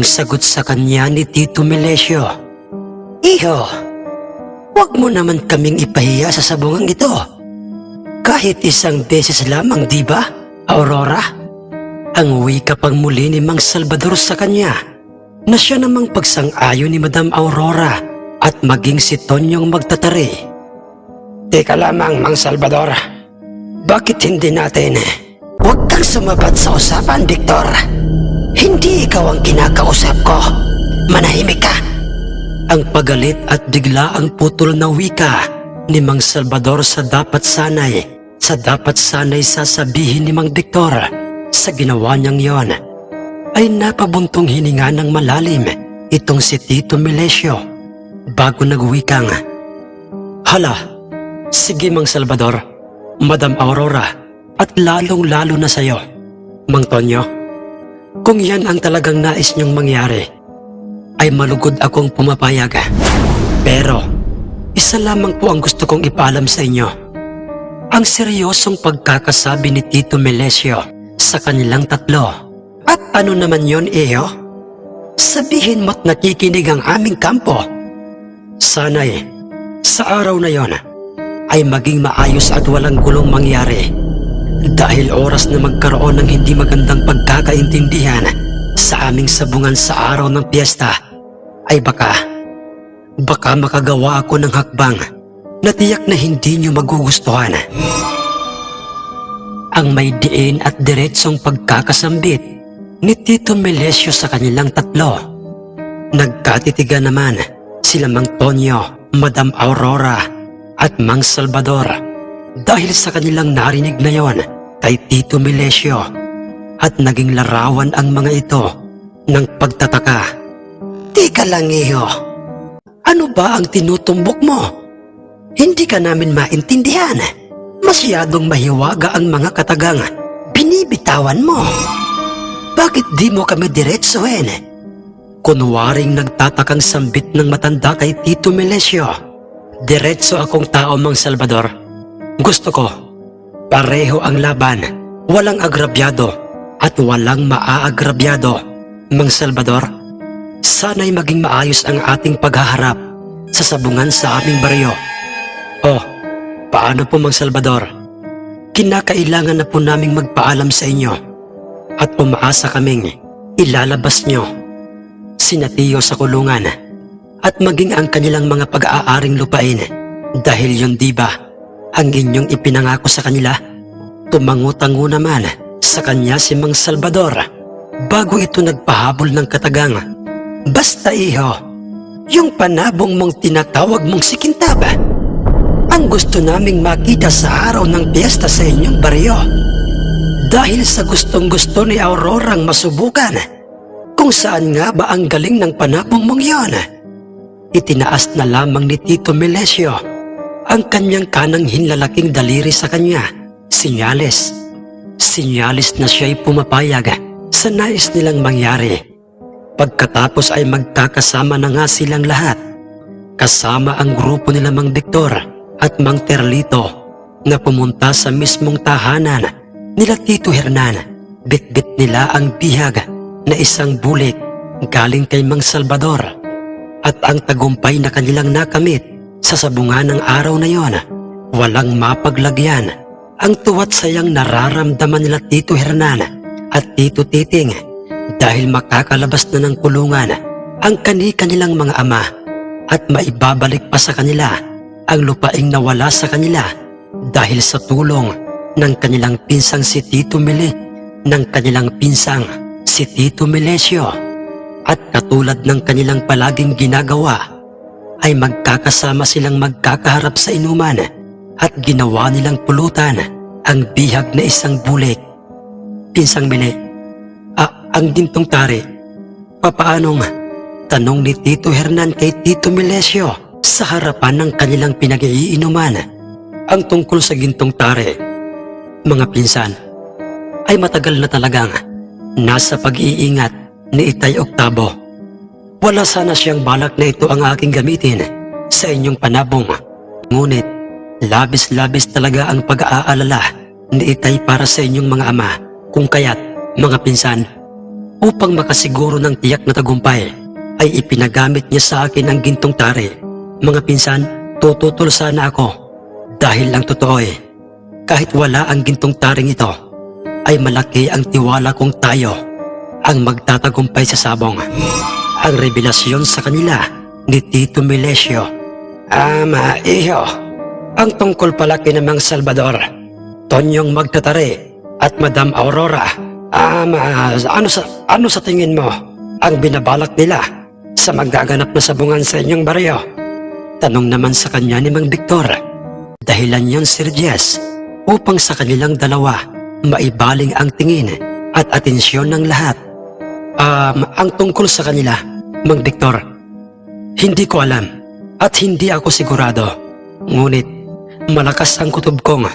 Ang sagot sa kanya ni Tito Melesio, Iho, huwag mo naman kaming ipahiya sa sabungang ito. Kahit isang beses lamang, di ba, Aurora? Ang wika pang muli ni Mang Salvador sa kanya na siya namang pagsang-ayon ni Madam Aurora at maging si Tonyong magtatari. Teka lamang, Mang Salvador. Bakit hindi natin? Huwag kang sumabat sa usapan, Victor. Hindi ikaw ang kinakausap ko. Manahimik ka. Ang pagalit at bigla ang putol na wika ni Mang Salvador sa dapat sanay, sa dapat sanay sasabihin ni Mang Victor sa ginawa niyang yon ay napabuntong hininga ng malalim itong si Tito Melesio bago nagwikang, Hala, sige Mang Salvador, Madam Aurora, at lalong-lalo na sa'yo, Mang Tonyo. Kung yan ang talagang nais niyong mangyari, ay malugod akong pumapayag. Pero, isa lamang po ang gusto kong ipaalam sa inyo. Ang seryosong pagkakasabi ni Tito Melesio sa kanilang tatlo. At ano naman yon iyo? Sabihin mo't nakikinig ang aming kampo. Sana'y, sa araw na yon, ay maging maayos at walang gulong mangyari. Dahil oras na magkaroon ng hindi magandang pagkakaintindihan sa aming sabungan sa araw ng piyesta, ay baka, baka makagawa ako ng hakbang na tiyak na hindi nyo magugustuhan. Ang may diin at diretsong pagkakasambit ni Tito Melesio sa kanilang tatlo. Nagkatitigan naman sila Mang Tonyo, Madam Aurora at Mang Salvador dahil sa kanilang narinig na yon kay Tito Melesio at naging larawan ang mga ito ng pagtataka. Tika lang iyo, ano ba ang tinutumbok mo? Hindi ka namin maintindihan. Masyadong mahiwaga ang mga katagang binibitawan mo. Bakit di mo kami diretsuhin? Kunwaring nagtatakang sambit ng matanda kay Tito Melesio. Diretso akong tao, Mang Salvador. Gusto ko, pareho ang laban, walang agrabyado at walang maaagrabyado. Mang Salvador, sana'y maging maayos ang ating paghaharap sa sabungan sa aming baryo. Oh, paano po Mang Salvador? Kinakailangan na po naming magpaalam sa inyo at umaasa kaming ilalabas nyo sina Tio sa kulungan at maging ang kanilang mga pag-aaring lupain dahil yun di ba ang inyong ipinangako sa kanila? Tumango-tango naman sa kanya si Mang Salvador bago ito nagpahabol ng katagang. Basta iho, yung panabong mong tinatawag mong si Kintab, ang gusto naming makita sa araw ng piyesta sa inyong baryo. Dahil sa gustong gusto ni Aurorang masubukan kung saan nga ba ang galing ng panabong mong yon. Itinaas na lamang ni Tito Melesio ang kanyang kanang hinlalaking daliri sa kanya. Sinyales. Sinyales na siya'y pumapayag sa nais nilang mangyari. Pagkatapos ay magkakasama na nga silang lahat. Kasama ang grupo nila Mang Victor at Mang Terlito na pumunta sa mismong tahanan nila Tito Hernan. Bitbit nila ang bihag na isang bulik galing kay Mang Salvador at ang tagumpay na kanilang nakamit sa sabungan ng araw na yon. Walang mapaglagyan ang tuwat sayang nararamdaman nila Tito Hernan at Tito Titing dahil makakalabas na ng kulungan ang kani-kanilang mga ama at maibabalik pa sa kanila ang lupaing nawala sa kanila dahil sa tulong ng kanilang pinsang si Tito Mili ng kanilang pinsang si Tito Melesio at katulad ng kanilang palaging ginagawa ay magkakasama silang magkakaharap sa inuman at ginawa nilang pulutan ang bihag na isang bulik. Pinsang Mili, ah, ang gintong tari, papaanong tanong ni Tito Hernan kay Tito Melesio sa harapan ng kanilang pinag-iinuman ang tungkol sa gintong tari. Mga pinsan, ay matagal na talagang nasa pag-iingat ni Itay Octavo. Wala sana siyang balak na ito ang aking gamitin sa inyong panabong. Ngunit, labis-labis talaga ang pag-aalala ni Itay para sa inyong mga ama. Kung kaya't, mga pinsan, upang makasiguro ng tiyak na tagumpay ay ipinagamit niya sa akin ang gintong tari. Mga pinsan, tututol sana ako dahil ang totoo eh, kahit wala ang gintong taring ito, ay malaki ang tiwala kong tayo ang magtatagumpay sa sabong. Ang revelasyon sa kanila ni Tito Melesio. Ama, iyo, ang tungkol pala kay Mang Salvador, Tonyong Magtatari at Madam Aurora. Ama, ano sa, ano sa tingin mo ang binabalak nila sa magaganap na sabungan sa inyong baryo? Tanong naman sa kanya ni Mang Victor. Dahilan yon Sir Jess upang sa kanilang dalawa maibaling ang tingin at atensyon ng lahat. Um, ang tungkol sa kanila, Mang Victor, hindi ko alam at hindi ako sigurado. Ngunit malakas ang kutob kong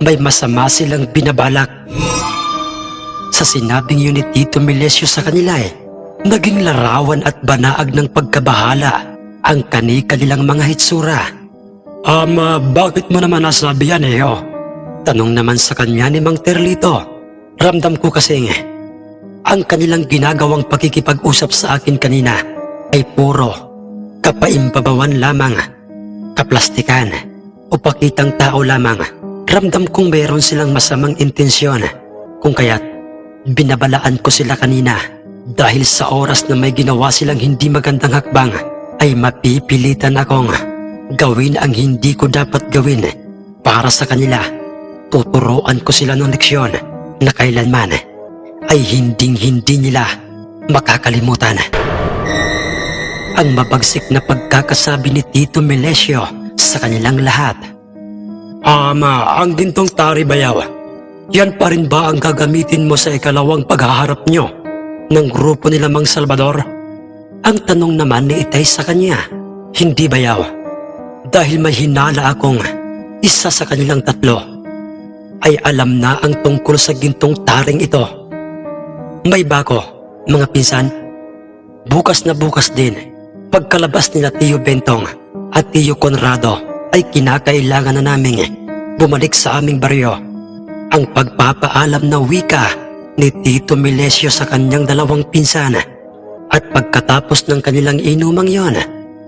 may masama silang binabalak. Sa sinabing yun ni Tito Melesio sa kanila eh, naging larawan at banaag ng pagkabahala ang kani-kanilang mga hitsura. Ama, bakit mo naman nasabi yan eh, oh? Tanong naman sa kanya ni Mang Terlito. Ramdam ko kasing ang kanilang ginagawang pakikipag-usap sa akin kanina ay puro kapaimbabawan lamang, kaplastikan o pakitang tao lamang. Ramdam kong mayroon silang masamang intensyon kung kaya't binabalaan ko sila kanina dahil sa oras na may ginawa silang hindi magandang hakbang ay mapipilitan akong gawin ang hindi ko dapat gawin para sa kanila. Tuturuan ko sila ng leksyon na kailanman ay hinding-hindi nila makakalimutan. Ang mabagsik na pagkakasabi ni Tito Melesio sa kanilang lahat. Ama, ang gintong tari bayaw. Yan pa rin ba ang gagamitin mo sa ikalawang paghaharap nyo ng grupo nila Mang Salvador? Ang tanong naman ni Itay sa kanya, hindi bayaw. Dahil may hinala akong isa sa kanilang tatlo ay alam na ang tungkol sa gintong taring ito. May bako, mga pinsan. Bukas na bukas din, pagkalabas nila Tio Bentong at Tio Conrado ay kinakailangan na naming bumalik sa aming baryo. Ang pagpapaalam na wika ni Tito Melesio sa kanyang dalawang pinsan at pagkatapos ng kanilang inumang yon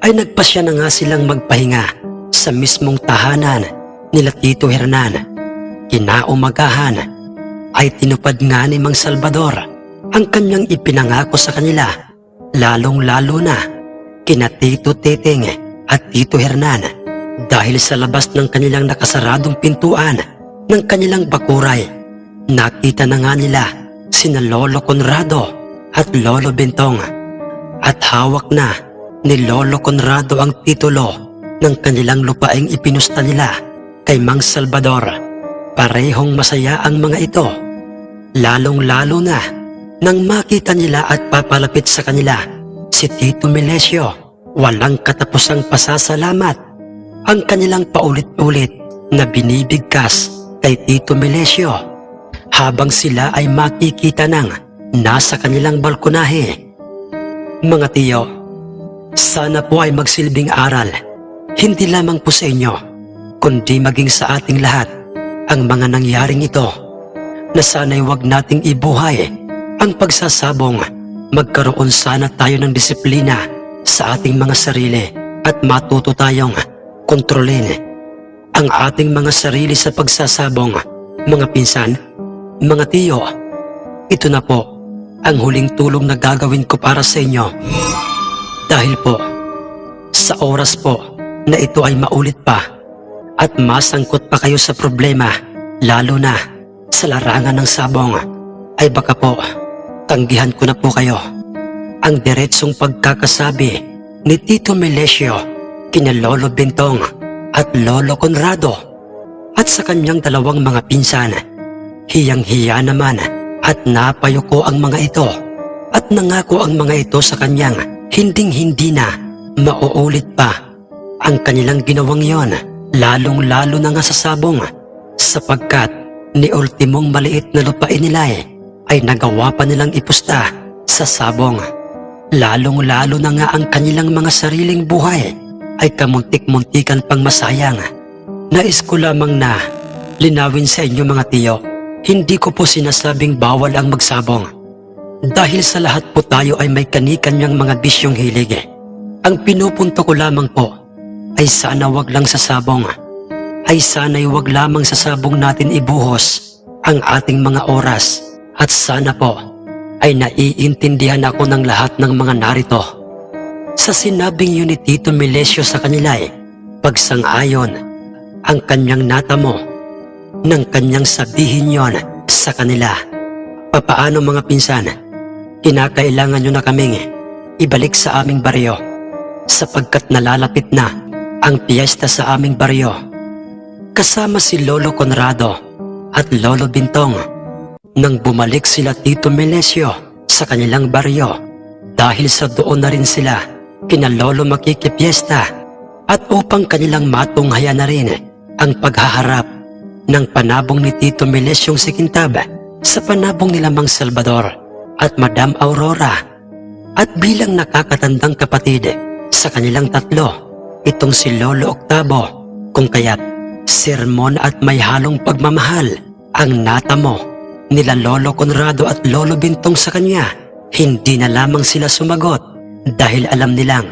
ay nagpasya na nga silang magpahinga sa mismong tahanan nila Tito Hernan. Kinaumagahan ay tinupad nga ni Mang Salvador ang kanyang ipinangako sa kanila, lalong-lalo na kina Tito Teteng at Tito Hernan dahil sa labas ng kanilang nakasaradong pintuan ng kanilang bakuray. Nakita na nga nila sina Lolo Conrado at Lolo Bentong at hawak na ni Lolo Conrado ang titulo ng kanilang lupaing ipinusta nila kay Mang Salvador. Parehong masaya ang mga ito, lalong-lalo na nang makita nila at papalapit sa kanila si Tito Melesio. Walang katapusang pasasalamat ang kanilang paulit-ulit na binibigkas kay Tito Melesio habang sila ay makikita ng nasa kanilang balkonahe. Mga tiyo, sana po ay magsilbing aral, hindi lamang po sa inyo, kundi maging sa ating lahat ang mga nangyaring ito na sana'y wag nating ibuhay ang pagsasabong magkaroon sana tayo ng disiplina sa ating mga sarili at matuto tayong kontrolin ang ating mga sarili sa pagsasabong. Mga pinsan, mga tiyo ito na po ang huling tulong na gagawin ko para sa inyo. Dahil po sa oras po na ito ay maulit pa at masangkot pa kayo sa problema, lalo na sa larangan ng sabong, ay baka po, tanggihan ko na po kayo. Ang diretsong pagkakasabi ni Tito Melesio kina Lolo Bentong at Lolo Conrado at sa kanyang dalawang mga pinsan. Hiyang-hiya naman at napayuko ang mga ito at nangako ang mga ito sa kanyang hinding-hindi na mauulit pa ang kanilang ginawang yon Lalong-lalo na nga sa sabong sapagkat ni ultimong maliit na lupain nila eh, ay nagawa pa nilang ipusta sa sabong. Lalong-lalo na nga ang kanilang mga sariling buhay ay kamuntik-muntikan pang masayang. Nais ko lamang na linawin sa inyo mga tiyo, hindi ko po sinasabing bawal ang magsabong. Dahil sa lahat po tayo ay may kani-kanyang mga bisyong hilig. Ang pinupunto ko lamang po ay sana wag lang sa sabong. Ay sana'y wag lamang sa sabong natin ibuhos ang ating mga oras. At sana po ay naiintindihan ako ng lahat ng mga narito. Sa sinabing yun ni Tito Milesio sa kanila ay pagsang-ayon ang kanyang natamo nang kanyang sabihin yon sa kanila. Papaano mga pinsan? Kinakailangan nyo na kaming ibalik sa aming baryo sapagkat nalalapit na ang piyesta sa aming baryo. Kasama si Lolo Conrado at Lolo Bintong nang bumalik sila Tito Melesio sa kanilang baryo. Dahil sa doon na rin sila kina Lolo makikipiesta at upang kanilang matunghayan na rin ang paghaharap ng panabong ni Tito Melesyong si Quintab sa panabong nila Mang Salvador at Madam Aurora. At bilang nakakatandang kapatid sa kanilang tatlo itong si Lolo Octavo kung kaya't sermon at may halong pagmamahal ang natamo nila Lolo Conrado at Lolo Bintong sa kanya. Hindi na lamang sila sumagot dahil alam nilang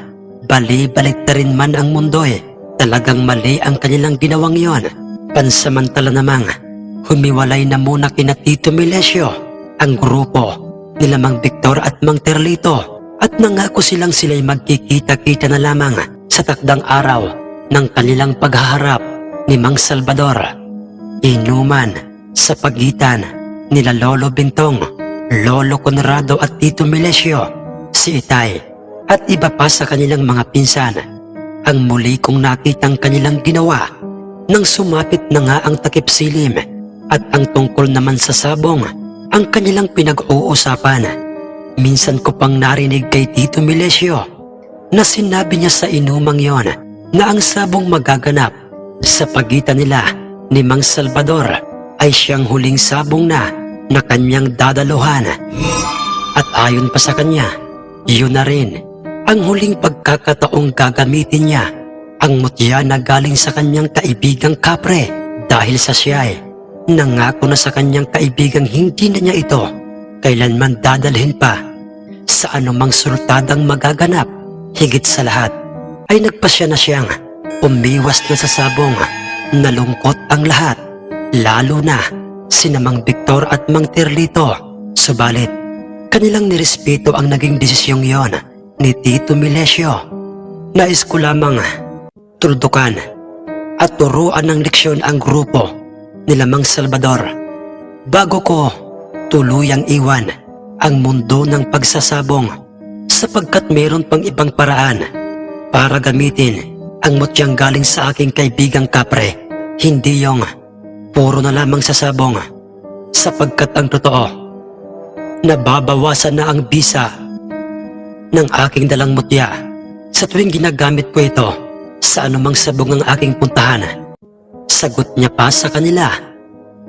bali-balik na rin man ang mundo eh. Talagang mali ang kanilang ginawang yon pansamantala namang humiwalay na muna kina Tito Milesio ang grupo nila Mang Victor at Mang Terlito. At nangako silang sila'y magkikita-kita na lamang sa takdang araw ng kanilang paghaharap ni Mang Salvador. Inuman sa pagitan nila Lolo Bintong, Lolo Conrado at Tito Milesio, si Itay at iba pa sa kanilang mga pinsan. Ang muli kong nakitang kanilang ginawa nang sumapit na nga ang takip silim at ang tungkol naman sa sabong ang kanilang pinag-uusapan. Minsan ko pang narinig kay Tito Milesio na sinabi niya sa inumang yon na ang sabong magaganap sa pagitan nila ni Mang Salvador ay siyang huling sabong na na kanyang dadaluhan. At ayon pa sa kanya, yun na rin ang huling pagkakataong gagamitin niya ang mutya na galing sa kanyang kaibigang kapre. Dahil sa siya ay nangako na sa kanyang kaibigang hindi na niya ito kailanman dadalhin pa sa anumang sultadang magaganap. Higit sa lahat ay nagpasya na siyang umiwas na sa sabong. Nalungkot ang lahat lalo na si Mang Victor at Mang Terlito. Subalit kanilang nirespeto ang naging desisyong yon ni Tito Milesio. Nais ko lamang tuldukan at turuan ng leksyon ang grupo nila Mang Salvador bago ko tuluyang iwan ang mundo ng pagsasabong sapagkat meron pang ibang paraan para gamitin ang mutyang galing sa aking kaibigang kapre hindi yung puro na lamang sa sabong sapagkat ang totoo nababawasan na ang bisa ng aking dalang mutya sa tuwing ginagamit ko ito sa anumang sabong ang aking puntahan. Sagot niya pa sa kanila.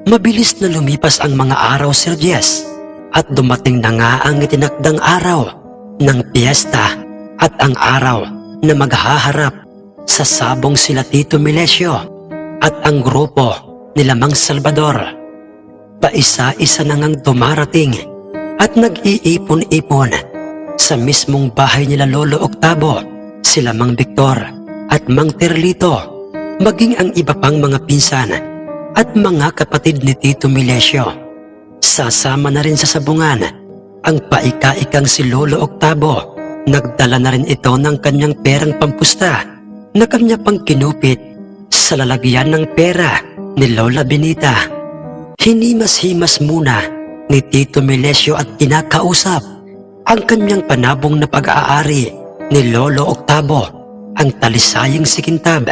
Mabilis na lumipas ang mga araw, Sir Jess, at dumating na nga ang itinakdang araw ng piyesta at ang araw na maghaharap sa sabong sila Tito Milesio at ang grupo nila Mang Salvador. Paisa-isa na ngang dumarating at nag-iipon-ipon sa mismong bahay nila Lolo Octavo, sila Mang Victor at Mang Terlito, maging ang iba pang mga pinsan at mga kapatid ni Tito Milesio. Sasama na rin sa sabungan ang paika-ikang si Lolo Octavo. Nagdala na rin ito ng kanyang perang pampusta na kanya pang kinupit sa lalagyan ng pera ni Lola Benita. Hinimas-himas muna ni Tito Milesio at kinakausap ang kanyang panabong na pag-aari ni Lolo Octavo, ang talisayang si Kintab.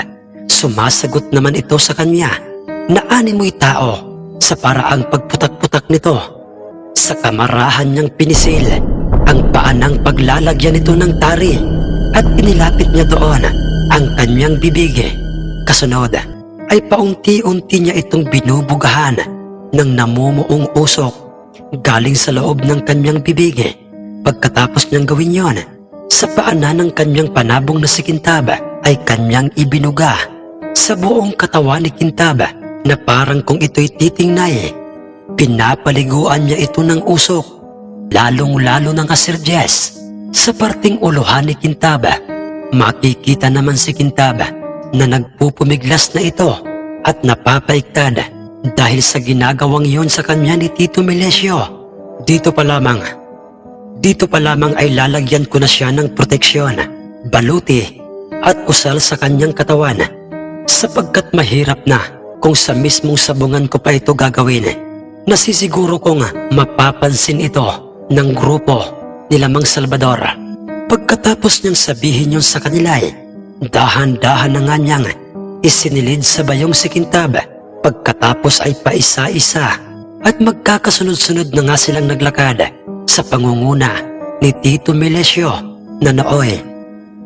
Sumasagot naman ito sa kanya na animoy tao sa paraang pagputak-putak nito. Sa kamarahan niyang pinisil ang paanang paglalagyan nito ng tari at inilapit niya doon ang kanyang bibig. Kasunod ay paunti-unti niya itong binubugahan ng namumuong usok galing sa loob ng kanyang bibig. Pagkatapos niyang gawin yon, sa paanan ng kanyang panabong na si Kintab ay kanyang ibinuga sa buong katawan ni Kintab na parang kung ito'y titingnay. Pinapaliguan niya ito ng usok lalong-lalo Sir Jess. Sa parting uluhan ni Kintab, makikita naman si Kintab na nagpupumiglas na ito at napapaiktad dahil sa ginagawang yon sa kanya ni Tito Melesio. Dito pa lamang, dito pa lamang ay lalagyan ko na siya ng proteksyon, baluti at usal sa kanyang katawan sapagkat mahirap na kung sa mismong sabungan ko pa ito gagawin. Nasisiguro kong mapapansin ito ng grupo nila Mang Salvador. Pagkatapos niyang sabihin yun sa kanila ay dahan-dahan na nga niyang isinilid sa bayong si Kintab. Pagkatapos ay paisa-isa at magkakasunod-sunod na nga silang naglakad sa pangunguna ni Tito Melesio na nooy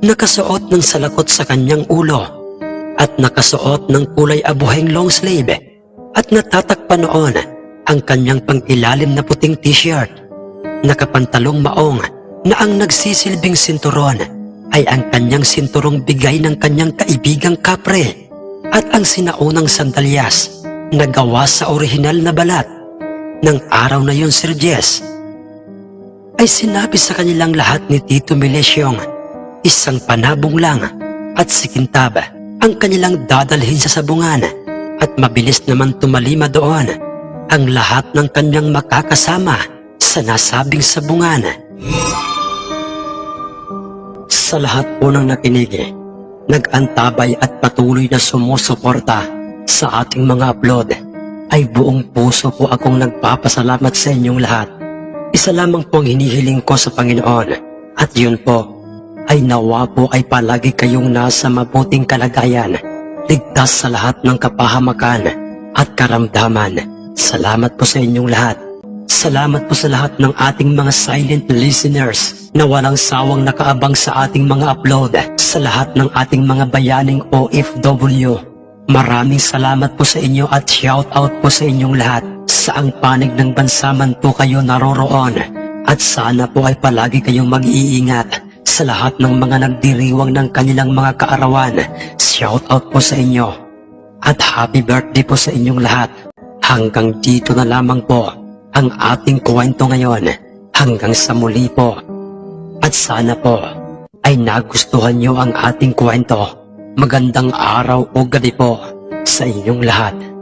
nakasuot ng salakot sa kanyang ulo at nakasuot ng kulay abuheng long sleeve at natatakpan noon ang kanyang pangilalim na puting t-shirt. Nakapantalong maong na ang nagsisilbing sinturon ay ang kanyang sinturong bigay ng kanyang kaibigang kapre at ang sinaunang sandalyas na gawa sa orihinal na balat ng araw na yon Sir Jess ay sinabi sa kanilang lahat ni Tito Milesyong isang panabong lang at si Kintab ang kanilang dadalhin sa sabungan at mabilis naman tumalima doon ang lahat ng kanyang makakasama sa nasabing sabungan. Sa lahat po ng nakinig, nag-antabay at patuloy na sumusuporta sa ating mga upload, ay buong puso po akong nagpapasalamat sa inyong lahat. Isa lamang po ang hinihiling ko sa Panginoon at yun po ay nawa po ay palagi kayong nasa mabuting kalagayan, ligtas sa lahat ng kapahamakan at karamdaman. Salamat po sa inyong lahat. Salamat po sa lahat ng ating mga silent listeners na walang sawang nakaabang sa ating mga upload sa lahat ng ating mga bayaning OFW. Maraming salamat po sa inyo at shout out po sa inyong lahat. Saang panig ng bansa man po kayo naroroon at sana po ay palagi kayong mag-iingat sa lahat ng mga nagdiriwang ng kanilang mga kaarawan. Shout out po sa inyo at happy birthday po sa inyong lahat. Hanggang dito na lamang po ang ating kwento ngayon. Hanggang sa muli po. At sana po ay nagustuhan nyo ang ating kwento. Magandang araw o gabi po sa inyong lahat.